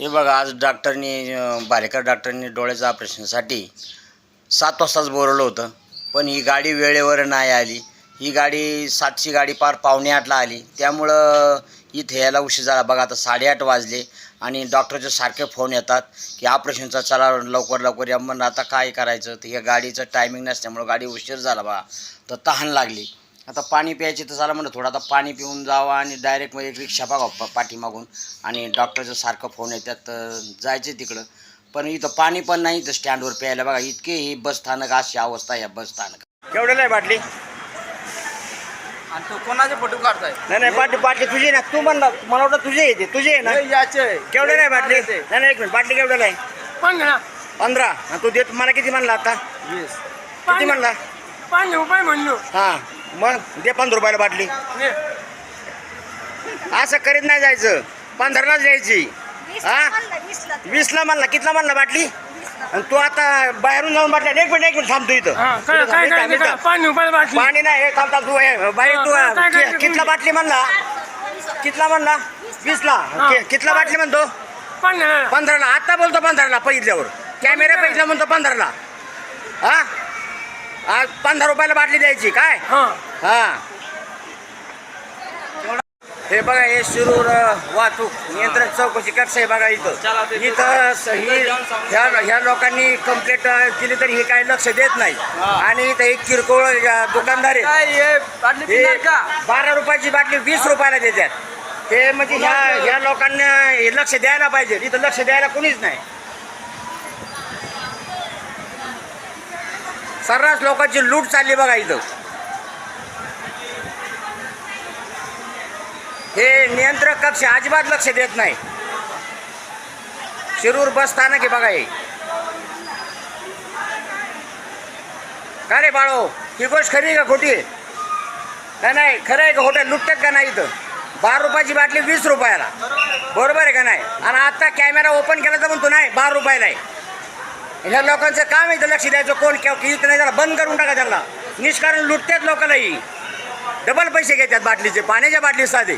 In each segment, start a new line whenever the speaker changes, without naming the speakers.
हे बघा आज डॉक्टरनी अं, भालेकर डॉक्टरनी डोळ्याच्या ऑपरेशनसाठी सात वाजताच बोलवलं होतं. पण ही गाडी वेळेवर नाही आली. ही गाडी सातची गाडी पार पावणे आठला आली. त्यामुळं इथे यायला उशीर झाला. बघा आता साडेआठ वाजले आणि डॉक्टरचे सारखे फोन येतात की ऑपरेशनचा चला लवकर लवकर या. म्हणून आता काय करायचं? तर या गाडीचं टायमिंग नसल्यामुळं गाडी उशीर झाला बघा. तर तहान लागली. आता पाणी प्यायची तर झालं म्हणलं थोडं. आता पाणी पिऊन जावं आणि डायरेक्ट मग एक रिक्षा बघा प पाठीमागून. आणि डॉक्टरचं सारखं फोन येतात तर जायचं तिकडं. पण इथं पाणी पण नाही इथं स्टँडवर प्यायला. बघा इतके ही बस स्थानक अशी अवस्था आहे या बस स्थानक केवढ्याला आहे बाटली?
आणि तो कोणाचे फोटो काढताय?
नाही नाही बाटली बाटली तुझी ना. तू म्हणला मला वाटतं तुझे येते तुझे आहे ना?
हे याचे
केवढ्याला आहे बाटली? नाही नाही एक मिनिट. बाटली केवढ्याला आहे
पंधरा.
पंधरा तू देत मला किती म्हणला आता?
वीस.
किती म्हणला?
पाच रुपये म्हणलो.
हां. मग दे पंधरा रुपयाला बाटली. असं करीत नाही जायचं. पंधरालाच द्यायची. हा? वीसला म्हणला कितला म्हणला बाटली? आणि तू आता बाहेरून जाऊन बाटल्या एक मिनिट एक मिनिट थांबतो इथं.
हा बाटली.
पाणी नाही हे थांबता तू हे, बाई
हा,
तू कितला बाटली म्हणला कितला म्हणला वीसला. कितला बाटली म्हणतो?
पंधरा
पंधराला. आता बोलतो पंधराला पहिल्यावर. कॅमेरा पहिला म्हणतो पंधराला. हा? आज पंधरा रुपयाला बाटली द्यायची काय?
हा.
हा. बघा हे शिरूर वाहतूक नियंत्रण चौकशी कक्ष आहे बघा इथं. इथं ही ह्या ह्या लोकांनी कंप्लेंट केली तरी हे काही लक्ष देत नाही. आणि इथं एक किरकोळ दुकानदार आहे. बारा रुपयाची बाटली वीस रुपयाला देतात ते म्हणजे ह्या ह्या लोकांना हे लक्ष द्यायला पाहिजे. इथं लक्ष द्यायला कोणीच नाही. सर्रास लोकांची लूट चालली बघा इथं. हे नियंत्रक कक्ष अजिबात लक्ष देत नाही. शिरूर बस स्थानक आहे बघा हे. का रे बाळो ही गोष्ट खरी का खोटी नाही नाही? खरं आहे का खोटं? लुटतात का नाही इथं? बारा रुपयाची बाटली वीस रुपयाला. बरोबर आहे का नाही? आणि आता कॅमेरा ओपन केला तर म्हणतो नाही बारा रुपयाला आहे. ह्या लोकांचं काम आहे लक्ष द्यायचं. कोण केव्हा की इथं नाही त्याला बंद करून टाका त्याला निष्कारण लुटतात लोकांनाही. डबल पैसे घेतात बाटलीचे पाण्याच्या बाटली साधे.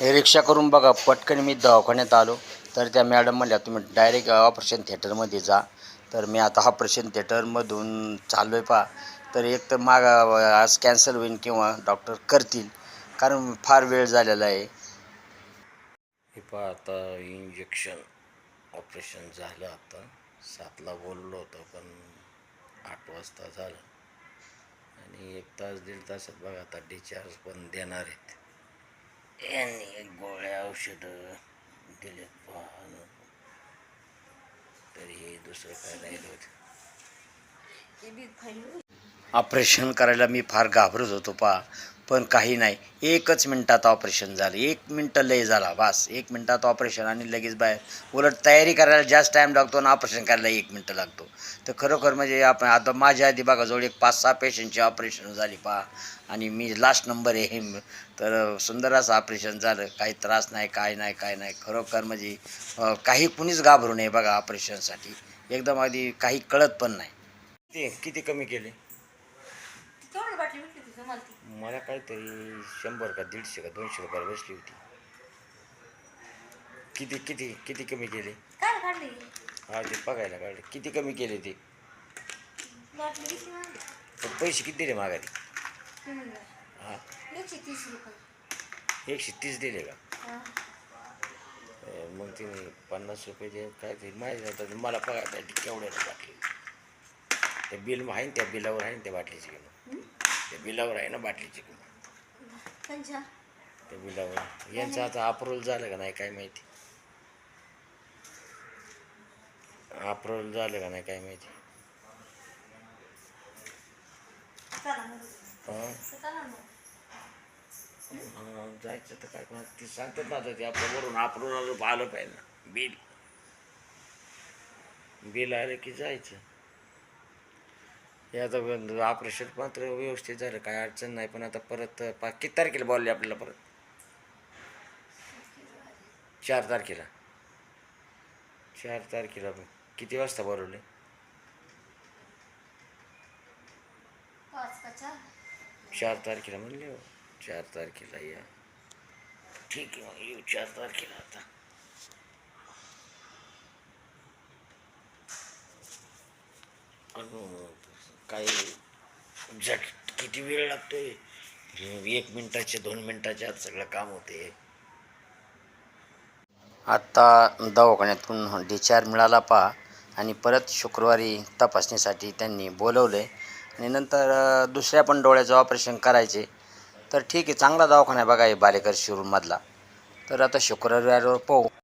हे रिक्षा करून बघा पटकन मी दवाखान्यात आलो. तर त्या मॅडम म्हणल्या तुम्ही डायरेक्ट ऑपरेशन थिएटरमध्ये जा. तर मी आता ऑपरेशन थिएटरमधून चाललो आहे पा तर एक तर माग आज कॅन्सल होईल किंवा डॉक्टर करतील. कारण फार वेळ झालेला आहे. हे पहा आता इंजेक्शन ऑपरेशन झालं आता. सातला बोललो होतं पण आठ वाजता झालं. आणि एक तास दीड तासात बघा आता डिस्चार्ज पण देणार आहेत. यांनी गोळ्या औषधं दिलेत पहा. तरी दुसरं काय राहिलं होतं? ऑपरेशन करायला मी फार घाबरत होतो पा पण काही नाही. एकच मिनटात ऑपरेशन झालं. एक मिनटं लय झाला. बस. एक मिनटात ऑपरेशन आणि लगेच बाहेर. उलट तयारी करायला जास्त टाईम लागतो आणि ऑपरेशन करायला एक मिनटं लागतो. तर खरोखर म्हणजे आपण आता माझ्या आधी बघा जवळ एक पाच सहा पेशंटची ऑपरेशन झाली पहा. आणि मी लास्ट नंबर आहे. तर सुंदर असं ऑपरेशन झालं. काही त्रास नाही काय नाही काय नाही. खरोखर म्हणजे काही कुणीच घाबरू नये बघा ऑपरेशनसाठी एकदम आधी काही कळत पण नाही. ते किती कमी केले?
मला
काहीतरी शंभर का दीडशे का दोनशे रुपयाला बसली होती. किती किती किती कमी केले?
काय काढली?
हा ते बघायला काढले. किती कमी केले ते? पण पैसे किती दिले माघारी? हा.
एकशे तीस रुपये.
दिले का? मग तिने पन्नास रुपये जे काय ते माहिती नव्हतं मला बघायला केवढ्याला बाटली? ते बिल आहे त्या बिलावर आहे ना त्या बाटलीची किंमत. त्या बिलावर आहे ना बाटलीची किंमत? बिलावर. यांचं आता अप्रूव्हल झालं का नाही काय माहिती? अप्रूव्हल झालं का नाही काय माहिती? जायचं तर काय कोणा ती सांगतात ना आता ते आपलं वरून अप्रूव्हल आलं पाहिजे ना. बिल. बिल आलं की जायचं. आता ऑपरेशन मात्र व्यवस्थित झालं. काय अडचण नाही पण आता परत पा किती तारखेला बोलले आपल्याला परत? चार तारखेला. चार तारखेला किती वाजता बोलवले
चार?
तारखेला म्हणले हो. चार तारखेला या.
ठीक आहे मग येऊ चार तारखेला आता. अनु, काही झट किती वेळ लागतोय? एक मिनटाचे दोन मिनटाचे आत सगळं काम होते.
आत्ता दवाखान्यातून डिस्चार्ज मिळाला पहा. आणि परत शुक्रवारी तपासणीसाठी त्यांनी बोलवलं. आहे आणि नंतर दुसऱ्या पण डोळ्याचं ऑपरेशन करायचे. तर ठीक आहे चांगला दवाखाना बघा हे बालेकर शिरूरमधला तर आता शुक्रवारीवर पाहू.